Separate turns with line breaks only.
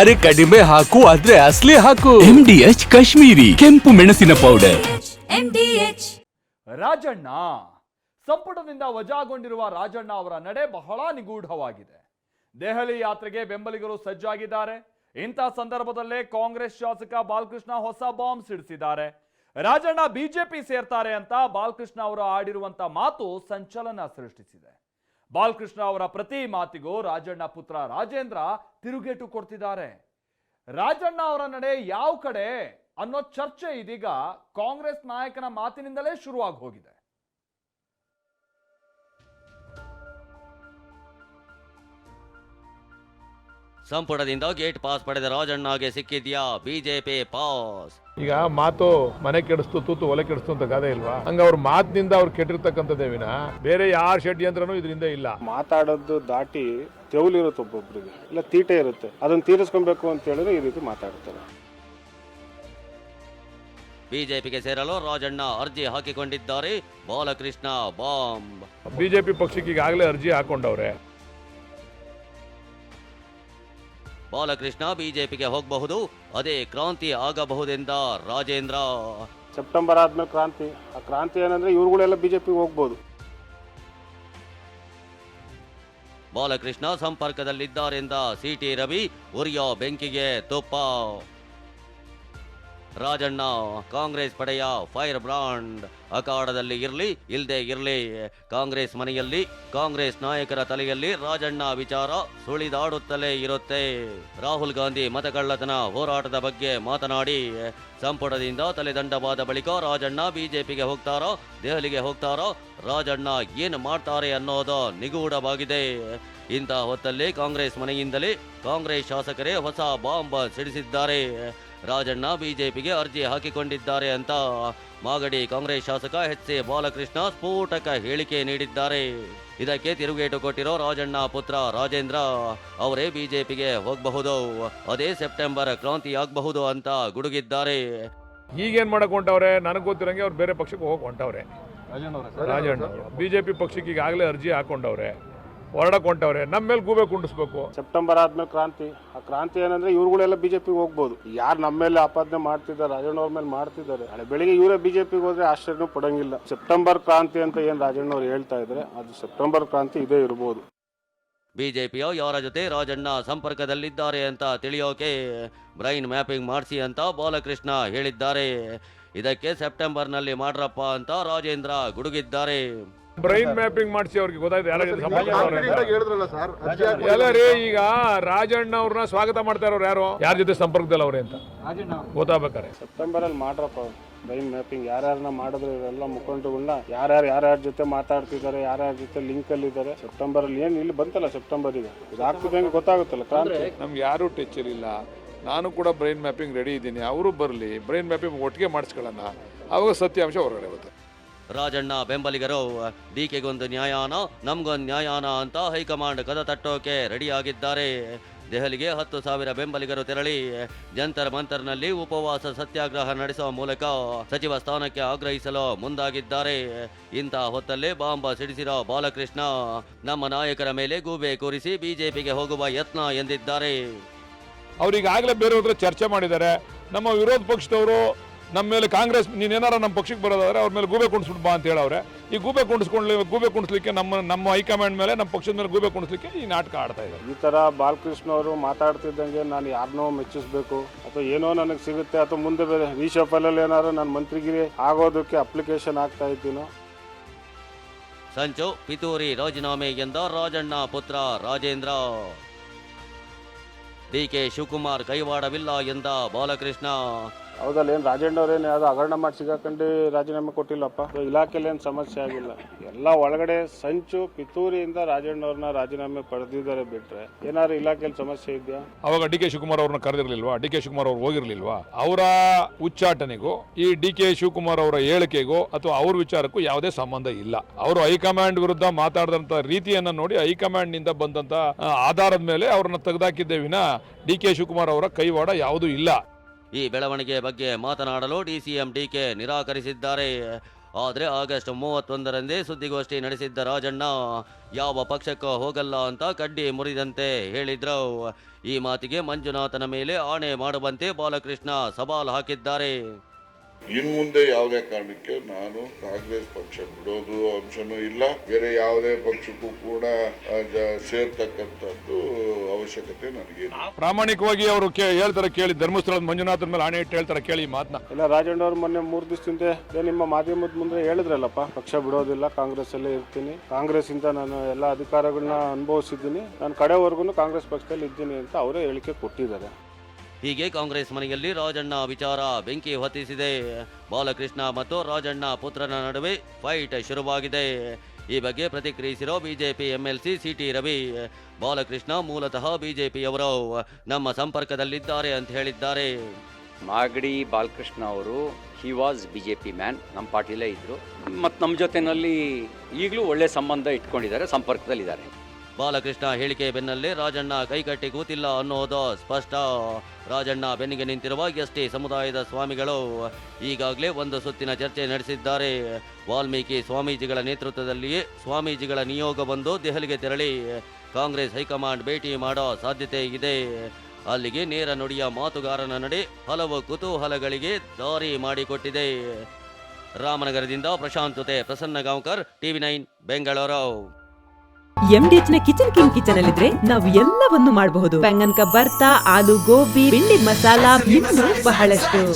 ಅರೆ ಕಡಿಮೆ ಹಾಕು ಆದ್ರೆ ಅಸ್ಲಿ ಹಾಕು.
ಡಿ ಎಚ್ ಕಾಶ್ಮೀರಿ ಕೆಂಪು ಮೆಣಸಿನ ಪೌಡರ್
ರಾಜಣ್ಣ ಸಂಪುಟದಿಂದ ವಜಾಗೊಂಡಿರುವ ರಾಜಣ್ಣ ಅವರ ನಡೆ ಬಹಳ ನಿಗೂಢವಾಗಿದೆ. ದೆಹಲಿ ಯಾತ್ರೆಗೆ ಬೆಂಬಲಿಗರು ಸಜ್ಜಾಗಿದ್ದಾರೆ. ಇಂಥ ಸಂದರ್ಭದಲ್ಲೇ ಕಾಂಗ್ರೆಸ್ ಶಾಸಕ ಬಾಲಕೃಷ್ಣ ಹೊಸ ಬಾಂಬ್ ಸಿಡಿಸಿದ್ದಾರೆ. ರಾಜಣ್ಣ ಬಿಜೆಪಿ ಸೇರ್ತಾರೆ ಅಂತ ಬಾಲಕೃಷ್ಣ ಅವರು ಆಡಿರುವಂತ ಮಾತು ಸಂಚಲನ ಸೃಷ್ಟಿಸಿದೆ. ಬಾಲಕೃಷ್ಣ ಅವರ ಪ್ರತಿ ಮಾತಿಗೂ ರಾಜಣ್ಣ ಪುತ್ರ ರಾಜೇಂದ್ರ ತಿರುಗೇಟು ಕೊಡ್ತಿದ್ದಾರೆ. ರಾಜಣ್ಣ ಅವರ ನಡೆ ಯಾವ ಕಡೆ ಅನ್ನೋ ಚರ್ಚೆ ಇದೀಗ ಕಾಂಗ್ರೆಸ್ ನಾಯಕನ ಮಾತಿನಿಂದಲೇ ಶುರುವಾಗಿ ಹೋಗಿದೆ
ಸಂಪುಟದಿಂದ ಗೇಟ್ ಪಾಸ್ ಪಡೆದ ರಾಜಣ್ಣಗೆ ಸಿಕ್ಕಿದ್ಯಾ? BJP pass.
ಈಗ ಮಾತು ಮನೆ ಕೆಡಿಸ್ತು ತೂತು ಒಲೆ ಕೆಡಿಸ್ತು ಅಂತ ಗಾದೆ ಇಲ್ವಾ? ಹಂಗ ಅವ್ರ ಮಾತಿನಿಂದ ಅವ್ರು ಕೆಟ್ಟಿರ್ತಕ್ಕಂಥದ್ದೇ ವಿನ. ಬೇರೆ ಯಾರ ಷಡ್ಯಂತ್ರನೂ ಇದರಿಂದ ಇಲ್ಲ.
ಮಾತಾಡೋದು ದಾಟಿ ತೆವಲಿರುತ್ತೆ ಒಬ್ಬೊಬ್ರಿಗೆ. ಇಲ್ಲ ತೀಟೆ ಇರುತ್ತೆ. ಅದನ್ನ ತೀರಿಸ್ಕೊಬೇಕು ಅಂತ ಹೇಳಿದ್ರೆ ಈ ರೀತಿ ಮಾತಾಡ್ತಾರೆ.
ಬಿಜೆಪಿಗೆ ಸೇರಲು ರಾಜಣ್ಣ ಅರ್ಜಿ ಹಾಕಿಕೊಂಡಿದ್ದಾರೆ. ಬಾಲಕೃಷ್ಣ ಬಾಂಬ್.
ಬಿಜೆಪಿ ಪಕ್ಷಕ್ಕೆ ಈಗಾಗಲೇ ಅರ್ಜಿ ಹಾಕೊಂಡವ್ರೆ.
ಬಾಲಕೃಷ್ಣ ಬಿಜೆಪಿಗೆ ಹೋಗಬಹುದು ಅದೇ ಕ್ರಾಂತಿ ಆಗಬಹುದೆಂದ ರಾಜೇಂದ್ರ.
ಸೆಪ್ಟೆಂಬರ್ ಆದ್ಮೇಲೆ ಕ್ರಾಂತಿ. ಆ ಕ್ರಾಂತಿ ಏನಂದ್ರೆ ಇವ್ರುಗಳೆಲ್ಲ ಬಿಜೆಪಿಗೆ ಹೋಗ್ಬೋದು.
ಬಾಲಕೃಷ್ಣ ಸಂಪರ್ಕದಲ್ಲಿದ್ದಾರೆಂದ ಸಿಟಿ ರವಿ ಉರಿಯೋ ಬೆಂಕಿಗೆ ತುಪ್ಪ. ರಾಜಣ್ಣ, ಕಾಂಗ್ರೆಸ್ ಪಡೆಯ ಫೈರ್ ಬ್ರಾಂಡ್ ಅಖಾಡದಲ್ಲಿ ಇರಲಿ ಇಲ್ಲದೆ ಇರಲಿ. ಕಾಂಗ್ರೆಸ್ ಮನೆಯಲ್ಲಿ, ಕಾಂಗ್ರೆಸ್ ನಾಯಕರ ತಲೆಯಲ್ಲಿ ರಾಜಣ್ಣ ವಿಚಾರ ಸುಳಿದಾಡುತ್ತಲೇ ಇರುತ್ತೆ. ರಾಹುಲ್ ಗಾಂಧಿ ಮತಕಳ್ಳತನ ಹೋರಾಟದ ಬಗ್ಗೆ ಮಾತನಾಡಿ, ಸಂಪುಟದಿಂದ ತಲೆದಂಡವಾದ ಬಳಿಕ ರಾಜಣ್ಣ ಬಿಜೆಪಿಗೆ ಹೋಗ್ತಾರೋ, ದೆಹಲಿಗೆ ಹೋಗ್ತಾರೋ, ರಾಜಣ್ಣ ಏನು ಮಾಡ್ತಾರೆ ಅನ್ನೋದು ನಿಗೂಢವಾಗಿದೆ. ಇಂಥ ಹೊತ್ತಲ್ಲಿ ಕಾಂಗ್ರೆಸ್ ಮನೆಯಿಂದಲೇ ಕಾಂಗ್ರೆಸ್ ಶಾಸಕರೇ ಹೊಸ ಬಾಂಬ್ ಸಿಡಿಸಿದ್ದಾರೆ. ರಾಜಣ್ಣ ಬಿಜೆಪಿಗೆ ಅರ್ಜಿ ಹಾಕಿಕೊಂಡಿದ್ದಾರೆ ಅಂತ ಮಾಗಡಿ ಕಾಂಗ್ರೆಸ್ ಶಾಸಕ ಎಚ್ ಸಿ ಬಾಲಕೃಷ್ಣ ಸ್ಫೋಟಕ ಹೇಳಿಕೆ ನೀಡಿದ್ದಾರೆ. ಇದಕ್ಕೆ ತಿರುಗೇಟು ಕೊಟ್ಟಿರೋ ರಾಜಣ್ಣ ಪುತ್ರ ರಾಜೇಂದ್ರ ಅವರೇ ಬಿಜೆಪಿಗೆ ಹೋಗಬಹುದು. ಅದೇ ಸೆಪ್ಟೆಂಬರ್ ಕ್ರಾಂತಿ ಆಗಬಹುದು ಅಂತ ಗುಡುಗಿದ್ದಾರೆ.
ಈಗೇನ್ ಮಾಡಕ್ ಹೊಂಟವ್ರೆ ನನಗೆ ಗೊತ್ತಿರಂಗೆ ಅವ್ರು ಬೇರೆ ಪಕ್ಷಕ್ಕೆ ಹೋಗಿ ಹೊಂಟವ್ರೆ ರಾಜಣ್ಣ. ಬಿಜೆಪಿ ಪಕ್ಷಕ್ಕೆ ಈಗಾಗಲೇ ಅರ್ಜಿ ಹಾಕೊಂಡವ್ರೆ. ಹೊರಡಕ್ ಹೊಂಟವ್ರೆ ನಮ್ಮ ಮೇಲೆ ಗೂಬೆ ಕುಂಡಿಸ್ಬೇಕು.
ಸೆಪ್ಟೆಂಬರ್ ಆದ್ಮೇಲೆ ಕ್ರಾಂತಿ. ಆ ಕ್ರಾಂತಿ ಏನಂದ್ರೆ ಇವ್ರುಗಳೆಲ್ಲ ಬಿಜೆಪಿಗೆ ಹೋಗ್ಬೋದು. ಯಾರು ನಮ್ಮ ಮೇಲೆ ಆಪಾದನೆ ಮಾಡ್ತಿದ್ದಾರೆ ರಾಜಣ್ಣ ಅವ್ರ ಮೇಲೆ ಮಾಡ್ತಿದ್ದಾರೆ. ನಾಳೆ ಬೆಳಿಗ್ಗೆ ಇವರೇ ಬಿಜೆಪಿಗೆ ಹೋದ್ರೆ ಆಶ್ಚರ್ಯನೂ ಪಡಂಗಿಲ್ಲ. ಸೆಪ್ಟೆಂಬರ್ ಕ್ರಾಂತಿ ಅಂತ ಏನು ರಾಜಣ್ಣ ಅವ್ರು ಹೇಳ್ತಾ ಇದ್ರೆ ಅದು ಸೆಪ್ಟೆಂಬರ್ ಕ್ರಾಂತಿ ಇದೇ ಇರ್ಬೋದು.
ಬಿಜೆಪಿಯೋ ಯಾರ ಜೊತೆ ರಾಜಣ್ಣ ಸಂಪರ್ಕದಲ್ಲಿದ್ದಾರೆ ಅಂತ ತಿಳಿಯೋಕೆ ಬ್ರೈನ್ ಮ್ಯಾಪಿಂಗ್ ಮಾಡಿಸಿ ಅಂತ ಬಾಲಕೃಷ್ಣ ಹೇಳಿದ್ದಾರೆ. ಇದಕ್ಕೆ ಸೆಪ್ಟೆಂಬರ್ನಲ್ಲಿ ಮಾಡ್ರಪ್ಪ ಅಂತ ರಾಜೇಂದ್ರ ಗುಡುಗಿದ್ದಾರೆ.
ಬ್ರೈನ್ ಮ್ಯಾಪಿಂಗ್ ಮಾಡಿಸಿ ಅವ್ರಿಗೆ ಗೊತ್ತಾಯ್ತು. ಎಲ್ಲ ರೀ ಈಗ ರಾಜಣ್ಣ ಅವ್ರನ್ನ ಸ್ವಾಗತ ಮಾಡ್ತಾ ಇರೋರು ಯಾರು? ಯಾರ ಜೊತೆ ಸಂಪರ್ಕದಲ್ಲಿ ಅವ್ರೆ ಅಂತ? ಗೊತ್ತಾಗ್ಬೇಕಾರೆ
ಸೆಪ್ಟೆಂಬರ್ ಅಲ್ಲಿ ಮಾಡ್ರಪ್ಪ ಬ್ರೈನ್ ಮ್ಯಾಪಿಂಗ್ ಯಾರ್ಯಾರನ್ನ ಮಾಡಿದ್ರು ಇವರೆಲ್ಲ ಮುಖಂಡರುಗಳನ್ನ ಯಾರ್ಯಾರು ಯಾರ್ಯಾರ ಜೊತೆ ಮಾತಾಡ್ತಿದ್ದಾರೆ ಯಾರ್ಯಾರ ಜೊತೆ ಲಿಂಕ್ ಅಲ್ಲಿ ಇದ್ದಾರೆ. ಸೆಪ್ಟೆಂಬರ್ ಅಲ್ಲಿ ಏನು ಇಲ್ಲಿ ಬಂತಲ್ಲ ಸೆಪ್ಟೆಂಬರ್ ಈಗ? ಇದಾಗ್ತಿದ್ದಂಗೆ ಗೊತ್ತಾಗುತ್ತಲ್ಲ ಕ್ರಾಂತಿ.
ನಮ್ಗೆ ಯಾರು ಟಚ್ ಇರಲಿಲ್ಲ ನಾನು ಕೂಡ ಬ್ರೈನ್ ಮ್ಯಾಪಿಂಗ್ ರೆಡಿ ಇದ್ದೀನಿ. ಅವರು ಬರಲಿ. ಬ್ರೈನ್ ಮ್ಯಾಪಿಂಗ್ ಒಟ್ಟಿಗೆ ಮಾಡಿಸ್ಕೊಳ್ಳೋಣ. ಅವಾಗ ಸತ್ಯಾಂಶ ಹೊರಗಡೆ ಬರುತ್ತೆ.
ರಾಜಣ್ಣ ಬೆಂಬಲಿಗರು ಡಿಕೆಗೊಂದು ನ್ಯಾಯಾನ, ನಮ್ಗೊಂದು ನ್ಯಾಯಾನ ಅಂತ ಹೈಕಮಾಂಡ್ ಕದ ತಟ್ಟೋಕೆ ರೆಡಿಯಾಗಿದ್ದಾರೆ. ದೆಹಲಿಗೆ ಹತ್ತು ಸಾವಿರ ಬೆಂಬಲಿಗರು ತೆರಳಿ, ಜಂತರ್ ಮಂತರ್ನಲ್ಲಿ ಉಪವಾಸ ಸತ್ಯಾಗ್ರಹ ನಡೆಸುವ ಮೂಲಕ ಸಚಿವ ಸ್ಥಾನಕ್ಕೆ ಆಗ್ರಹಿಸಲು ಮುಂದಾಗಿದ್ದಾರೆ. ಇಂತಹ ಹೊತ್ತಲ್ಲೇ ಬಾಂಬ ಸಿಡಿಸಿರೋ ಬಾಲಕೃಷ್ಣ, ನಮ್ಮ ನಾಯಕರ ಮೇಲೆ ಗೂಬೆ ಕೂರಿಸಿ ಬಿಜೆಪಿಗೆ ಹೋಗುವ ಯತ್ನ ಎಂದಿದ್ದಾರೆ.
ಅವರಿಗಾಗಲೇ ಬೇರೆಯವ್ರ ಚರ್ಚೆ ಮಾಡಿದ್ದಾರೆ. ನಮ್ಮ ವಿರೋಧ ಪಕ್ಷದವರು ನಮ್ಮ ಮೇಲೆ ಕಾಂಗ್ರೆಸ್ ನೀನೇನಾರ ನಮ್ಮ ಪಕ್ಷಕ್ಕೆ ಬರೋದಾದ್ರೆ ಅವ್ರ ಮೇಲೆ ಗೂಬೆ ಕುಣಿಸ್ಬಿಟ್ಟು ಬಾ ಅಂತ ಹೇಳವ್ರೆ. ಈ ಗೂಬೆ ಕುಣಿಸ್ಕೊಂಡ್ಲಿ ಗೂಬೆ ಕುಣಿಸ್ಲಿಕ್ಕೆ ನಮ್ಮ ನಮ್ಮ ಹೈಕಮಾಂಡ್ ಮೇಲೆ ನಮ್ಮ ಪಕ್ಷದ ಮೇಲೆ ಗೂಬೆ ಕುಣಿಸ್ಲಿಕ್ಕೆ ಈ ನಾಟಕ ಆಡ್ತಾ ಇದ್ದಾರೆ.
ಈ ತರ ಬಾಲಕೃಷ್ಣ ಅವರು ಮಾತಾಡ್ತಿದ್ದಂಗೆ ನಾನು ಯಾರನ್ನೋ ಮೆಚ್ಚಿಸ್ಬೇಕು. ಅಥವಾ ಏನೋ ನನಗೆ ಸಿಗುತ್ತೆ ಅಥವಾ ಮುಂದೆ ಬೇರೆ ಅಲ್ಲಿ ಏನಾದ್ರು ನಾನು ಮಂತ್ರಿಗಿರಿ ಆಗೋದಕ್ಕೆ ಅಪ್ಲಿಕೇಶನ್ ಆಗ್ತಾ ಇದ್ದೀನೋ.
ಸಂಚು ಪಿತೂರಿ ರಾಜೀನಾಮೆ ಎಂದ ರಾಜಣ್ಣ ಪುತ್ರ ರಾಜೇಂದ್ರ. ಡಿಕೆ ಶಿವಕುಮಾರ್ ಕೈವಾಡವಿಲ್ಲ ಎಂದ ಬಾಲಕೃಷ್ಣ.
ಹೌದಲ್ಲ, ಏನು ರಾಜಣ್ಣ ಅವ್ರೇನು ಯಾವುದೋ ಹಗರಣ ಮಾಡಿ ಸಿಗಾಕೊಂಡು ರಾಜೀನಾಮೆ ಕೊಟ್ಟಿಲ್ಲಪ್ಪ? ಇಲಾಖೆಯಲ್ಲಿ ಏನು ಸಮಸ್ಯೆ ಆಗಿಲ್ಲ. ಎಲ್ಲ ಒಳಗಡೆ ಸಂಚು ಪಿತೂರಿಯಿಂದ ರಾಜಣ್ಣವ್ರನ್ನ ರಾಜೀನಾಮೆ ಪಡೆದಿದ್ದಾರೆ ಬಿಟ್ರೆ ಏನಾದ್ರು ಇಲಾಖೆಯಲ್ಲಿ ಸಮಸ್ಯೆ ಇದೆಯಾ?
ಅವಾಗ ಡಿ ಕೆ ಶಿವಕುಮಾರ್ ಅವ್ರನ್ನ ಕರೆದಿರಲಿಲ್ವಾ? ಡಿ ಕೆ ಶಿವಕುಮಾರ್ ಅವ್ರು ಹೋಗಿರ್ಲಿಲ್ವಾ? ಅವರ ಉಚ್ಚಾಟನೆಗೂ, ಈ ಡಿ ಕೆ ಶಿವಕುಮಾರ್ ಅವರ ಹೇಳಿಕೆಗೂ ಅಥವಾ ಅವ್ರ ವಿಚಾರಕ್ಕೂ ಯಾವುದೇ ಸಂಬಂಧ ಇಲ್ಲ. ಅವರು ಹೈಕಮಾಂಡ್ ವಿರುದ್ಧ ಮಾತಾಡಿದಂತ ರೀತಿಯನ್ನ ನೋಡಿ ಹೈಕಮಾಂಡ್ನಿಂದ ಬಂದಂತ ಆಧಾರದ ಮೇಲೆ ಅವ್ರನ್ನ ತೆಗೆದಾಕಿದ್ದೇವಿನ ಡಿ ಕೆ ಶಿವಕುಮಾರ್ ಅವರ ಕೈವಾಡ ಯಾವುದೂ ಇಲ್ಲ.
ಈ ಬೆಳವಣಿಗೆ ಬಗ್ಗೆ ಮಾತನಾಡಲು ಡಿಸಿಎಂ ಡಿಕೆ ನಿರಾಕರಿಸಿದ್ದಾರೆ. ಆದರೆ ಆಗಸ್ಟ್ ಮೂವತ್ತೊಂದರಂದೇ ಸುದ್ದಿಗೋಷ್ಠಿ ನಡೆಸಿದ್ದ ರಾಜಣ್ಣ, ಯಾವ ಪಕ್ಷಕ್ಕೂ ಹೋಗಲ್ಲ ಅಂತ ಕಡ್ಡಿ ಮುರಿದಂತೆ ಹೇಳಿದ್ರು. ಈ ಮಾತಿಗೆ ಮಂಜುನಾಥನ ಮೇಲೆ ಆಣೆ ಮಾಡುವಂತೆ ಬಾಲಕೃಷ್ಣ ಸವಾಲು ಹಾಕಿದ್ದಾರೆ.
ಇನ್ ಮುಂದೆ ಯಾವುದೇ ಕಾರಣಕ್ಕೆ ನಾನು ಕಾಂಗ್ರೆಸ್ ಪಕ್ಷ ಬಿಡೋದು ಅಂಶನೂ ಇಲ್ಲ. ಬೇರೆ ಯಾವುದೇ ಪಕ್ಷಕ್ಕೂ ಕೂಡ ಸೇರ್ತಕ್ಕಂಥದ್ದು ಅವಶ್ಯಕತೆ ನನಗೆ
ಪ್ರಾಮಾಣಿಕವಾಗಿ ಅವರು ಕೇ ಹೇಳ್ತಾರೆ ಕೇಳಿ ಧರ್ಮಸ್ಥಳದ ಮಂಜುನಾಥನ ಮೇಲೆ ಆಣೆ ಇಟ್ಟು ಹೇಳ್ತಾರೆ ಕೇಳಿ ಈ ಮಾತನ್ನ
ಇಲ್ಲ ರಾಜಣ್ಣ ಅವರು ಮೊನ್ನೆ ಮೂರು ದಿವಸದಿಂದ ನಿಮ್ಮ ಮಾಧ್ಯಮದ ಮುಂದೆ ಹೇಳಿದ್ರಲ್ಲಪ್ಪ ಪಕ್ಷ ಬಿಡೋದಿಲ್ಲ ಕಾಂಗ್ರೆಸ್ ಅಲ್ಲೇ ಇರ್ತೀನಿ. ಕಾಂಗ್ರೆಸ್ ಇಂದ ನಾನು ಎಲ್ಲ ಅಧಿಕಾರಗಳನ್ನ ಅನುಭವಿಸಿದ್ದೀನಿ. ನಾನು ಕಡೆವರೆಗೂ ಕಾಂಗ್ರೆಸ್ ಪಕ್ಷದಲ್ಲಿ ಇದ್ದೀನಿ ಅಂತ ಅವರೇ ಹೇಳಿಕೆ ಕೊಟ್ಟಿದ್ದಾರೆ.
ಹೀಗೆ ಕಾಂಗ್ರೆಸ್ ಮನೆಯಲ್ಲಿ ರಾಜಣ್ಣ ವಿಚಾರ ಬೆಂಕಿ ಹೊತ್ತಿಸಿದೆ. ಬಾಲಕೃಷ್ಣ ಮತ್ತು ರಾಜಣ್ಣ ಪುತ್ರನ ನಡುವೆ ಫೈಟ್ ಶುರುವಾಗಿದೆ. ಈ ಬಗ್ಗೆ ಪ್ರತಿಕ್ರಿಯಿಸಿರೋ BJP MLC C T Ravi, Balakrishna ಮೂಲತಃ ಬಿಜೆಪಿಯವರು ನಮ್ಮ ಸಂಪರ್ಕದಲ್ಲಿದ್ದಾರೆ ಅಂತ ಹೇಳಿದ್ದಾರೆ.
ಮಾಗಡಿ ಬಾಲಕೃಷ್ಣ ಅವರು he was B J P man ನಮ್ಮ ಪಾರ್ಟಿಲೇ ಇದ್ದರು ಮತ್ತು ನಮ್ಮ ಜೊತೆಯಲ್ಲಿ ಈಗಲೂ ಒಳ್ಳೆ ಸಂಬಂಧ ಇಟ್ಕೊಂಡಿದ್ದಾರೆ, ಸಂಪರ್ಕದಲ್ಲಿದ್ದಾರೆ.
ಬಾಲಕೃಷ್ಣ ಹೇಳಿಕೆ ಬೆನ್ನಲ್ಲೇ ರಾಜಣ್ಣ ಕೈಕಟ್ಟಿ ಕೂತಿಲ್ಲ ಅನ್ನೋದು ಸ್ಪಷ್ಟ. ರಾಜಣ್ಣ ಬೆನ್ನಿಗೆ ನಿಂತಿರುವ ಎಸ್ಟಿ ಸಮುದಾಯದ ಸ್ವಾಮಿಗಳು ಈಗಾಗಲೇ ಒಂದು ಸುತ್ತಿನ ಚರ್ಚೆ ನಡೆಸಿದ್ದಾರೆ. ವಾಲ್ಮೀಕಿ ಸ್ವಾಮೀಜಿಗಳ ನೇತೃತ್ವದಲ್ಲಿಯೇ ಸ್ವಾಮೀಜಿಗಳ ನಿಯೋಗ ಬಂದು ದೆಹಲಿಗೆ ತೆರಳಿ ಕಾಂಗ್ರೆಸ್ ಹೈಕಮಾಂಡ್ ಭೇಟಿ ಮಾಡೋ ಸಾಧ್ಯತೆ ಇದೆ. ಅಲ್ಲಿಗೆ ನೇರ ನುಡಿಯ ಮಾತುಗಾರನ ನಡೆ ಹಲವು ಕುತೂಹಲಗಳಿಗೆ ದಾರಿ ಮಾಡಿಕೊಟ್ಟಿದೆ. ರಾಮನಗರದಿಂದ ಪ್ರಶಾಂತ್ ಪ್ರಸನ್ನ ಗಾಂವ್ಕರ್, ಟಿವಿ ನೈನ್, ಬೆಂಗಳೂರು.
ಎಂಡಿಎಚ್ನ ಕಿಚನ್ ಕಿಂಗ್ ಕಿಚನ್ ಅಲ್ಲಿದ್ರೆ ನಾವು ಎಲ್ಲವನ್ನು ಮಾಡಬಹುದು. ಬೆಂಗನ್ ಬರ್ತಾ ಆಲೂ ಗೋಬಿ ಬಿಂಡಿ ಮಸಾಲಾ ಬಹಳಷ್ಟು.